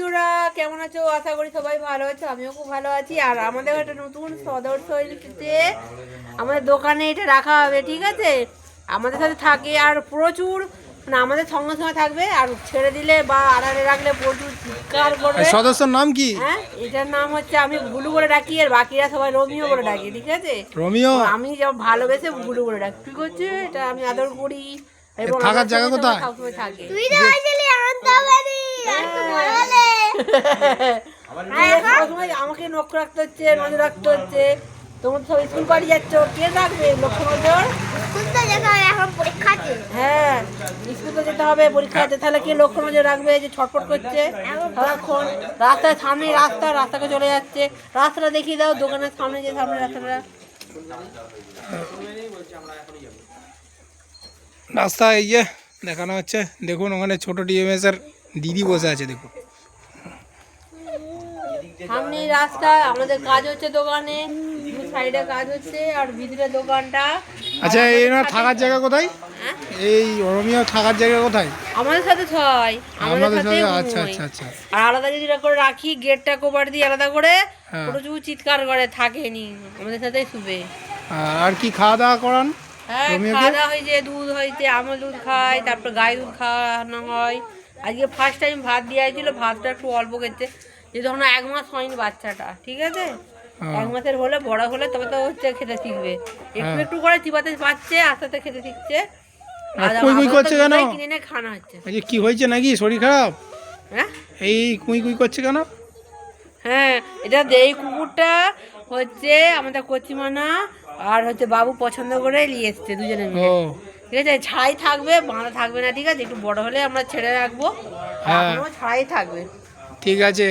বন্ধুরা কেমন আছো? আশা করি সবাই ভালো আছো আমিও খুব ভালো আছি। আর আমাদের একটা নতুন সদস্য এসেছে। আমাদের দোকানে এটা রাখা হবে ঠিক আছে? আমাদের সাথে থাকে আর প্রচুর না আমাদের সঙ্গে সঙ্গে থাকবে আর ছেড়ে দিলে বা আড়ালে রাখলে প্রচুর চিৎকার করবে। সদস্যর নাম কি? হ্যাঁ এটার নাম হচ্ছে আমি বুলু বলে ডাকি আর বাকিরা সবাই রোমিও বলে ডাকি ঠিক আছে? রোমিও? আমি যেমন ভালোবেসে বুলু বলে ডাকি ঠিক আছে? এটা আমি আদর করি। থাকার জায়গা কোথায়? থাকে। তুই তো আসলে আনতে পারি আমাকে লক্ষ্য রাখতে হচ্ছে নজর রাখতে হচ্ছে। তোমরা সব স্কুল বাড়ি যাচ্ছ কে রাখবে? লক্ষ্য নজর স্কুল তো যেতে হবে এখন পরীক্ষা আছে। হ্যাঁ স্কুল তো যেতে হবে পরীক্ষা আছে। তাহলে কে লক্ষ্য নজর রাখবে? যে ছটফট করছে। সারাক্ষণ সামনে রাস্তা রাস্তাকে চলে যাচ্ছে। রাস্তাটা দেখিয়ে দাও দোকানের সামনে যে সামনে রাস্তাটা। রাস্তা এই যে দেখানো হচ্ছে দেখুন ওখানে ছোট ডিএমএস এর দিদি বসে আছে দেখুন। সামনে রাস্তা আমাদের কাজ হচ্ছে দোকানে দু সাইডে কাজ হচ্ছে আর ভিতরে দোকানটা। আচ্ছা এনার থাকার জায়গা কোথায়? হ্যাঁ? এই রোমিও থাকার জায়গা কোথায়? আমাদের সাথে ছয় আমাদের সাথে আচ্ছা আচ্ছা আচ্ছা। আর আলাদা যদি করে রাখি গেটটা কোপার দিয়ে আলাদা করে হ্যাঁ। প্রচুর চিৎকার করে থাকেনি। আমাদের সাথেই শুবে। আর কি খাওয়া দাওয়া করান? হ্যাঁ খাওয়া দাওয়া হয়েছে দুধ হয়েছে আমল দুধ খায় তারপর গাই দুধ খাওয়ানো হয়। আজকে ফার্স্ট টাইম ভাত দেওয়া হয়েছিল ভাতটা একটু অল্প খেতে। যে তখন এক মাস হয়নি বাচ্চাটা ঠিক আছে? হ্যাঁ। এক মাসের হলে বড় হলে তবে তো হচ্ছে খেতে শিখবে। একটু হ্যাঁ। একটু করে চিবাতে পাচ্ছে আস্তে আস্তে খেতে শিখছে। কুই কুই করছে কেন? কিনে এনে খাওয়ানো হচ্ছে। এই কি হয়েছে নাকি? শরীর খারাপ? হ্যাঁ? এই কুই কুই করছে কেন? হ্যাঁ এটা এই কুকুরটা হচ্ছে আমাদের কচিমানা আর হচ্ছে বাবু পছন্দ করে নিয়ে এসছে দুজনে মিলে। ঠিক আছে? ছাই থাকবে বাঁধা থাকবে না ঠিক আছে? একটু বড় হলে আমরা ছেড়ে রাখব। হ্যাঁ। ছাই থাকবে। ঠিক আছে।